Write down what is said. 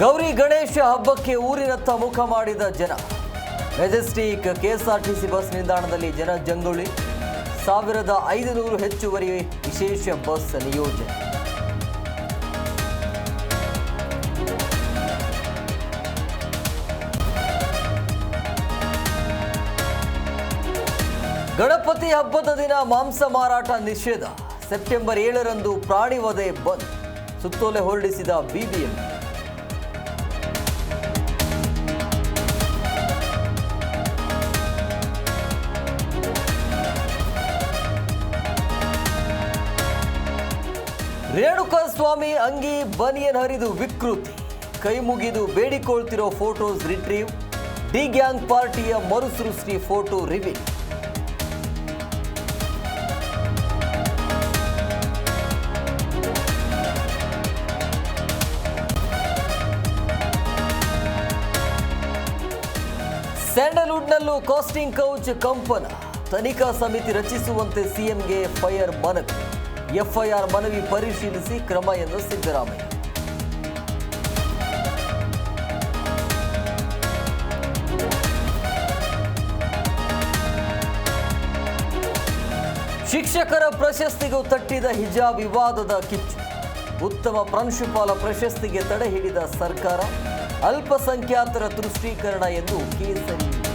ಗೌರಿ ಗಣೇಶ ಹಬ್ಬಕ್ಕೆ ಊರಿನತ್ತ ಮುಖ ಮಾಡಿದ ಜನ. ಮೆಜೆಸ್ಟಿಕ್ ಕೆಎಸ್ಆರ್ಟಿಸಿ ಬಸ್ ನಿಲ್ದಾಣದಲ್ಲಿ ಜನ ಜಂಗುಳಿ. ಸಾವಿರದ ಐದುನೂರು ಹೆಚ್ಚುವರಿ ವಿಶೇಷ ಬಸ್ ನಿಯೋಜನೆ. ಗಣಪತಿ ಹಬ್ಬದ ದಿನ ಮಾಂಸ ಮಾರಾಟ ನಿಷೇಧ. ಸೆಪ್ಟೆಂಬರ್ ಏಳರಂದು ಪ್ರಾಣಿ ವಧೆ ಬಂದ್. ಸುತ್ತೋಲೆ ಹೊರಡಿಸಿದ ಬಿಬಿಎಂಪಿ ರೇಣುಕಾ ಸ್ವಾಮಿ ಅಂಗಿ ಬನಿಯನ್ ಹರಿದು ವಿಕೃತಿ. ಕೈ ಮುಗಿದು ಬೇಡಿಕೊಳ್ತಿರೋ ಫೋಟೋಸ್ ರಿಟ್ರೀವ್. ಡಿ ಗ್ಯಾಂಗ್ ಪಾರ್ಟಿಯ ಮರುಸೃಷ್ಟಿ ಫೋಟೋ ರಿವೀಲ್. ಸ್ಯಾಂಡಲ್ವುಡ್ನಲ್ಲೂ ಕಾಸ್ಟಿಂಗ್ ಕೌಚ್ ಕಂಪನ. ತನಿಖಾ ಸಮಿತಿ ರಚಿಸುವಂತೆ ಸಿಎಂಗೆ ಫೈರ್ ಮನವಿ. ಎಫ್ಐಆರ್ ಮನವಿ ಪರಿಶೀಲಿಸಿ ಕ್ರಮ ಎಂದು ಸಿದ್ದರಾಮಯ್ಯ. ಶಿಕ್ಷಕರ ಪ್ರಶಸ್ತಿಗೂ ತಟ್ಟಿದ ಹಿಜಾಬ್ ವಿವಾದದ ಕಿಚ್ಚು. ಉತ್ತಮ ಪ್ರಾಂಶುಪಾಲ ಪ್ರಶಸ್ತಿಗೆ ತಡೆ ಹಿಡಿದ ಸರ್ಕಾರ ಅಲ್ಪಸಂಖ್ಯಾತರ ತುಷ್ಟೀಕರಣ ಎಂದು ಕೇಸರಿ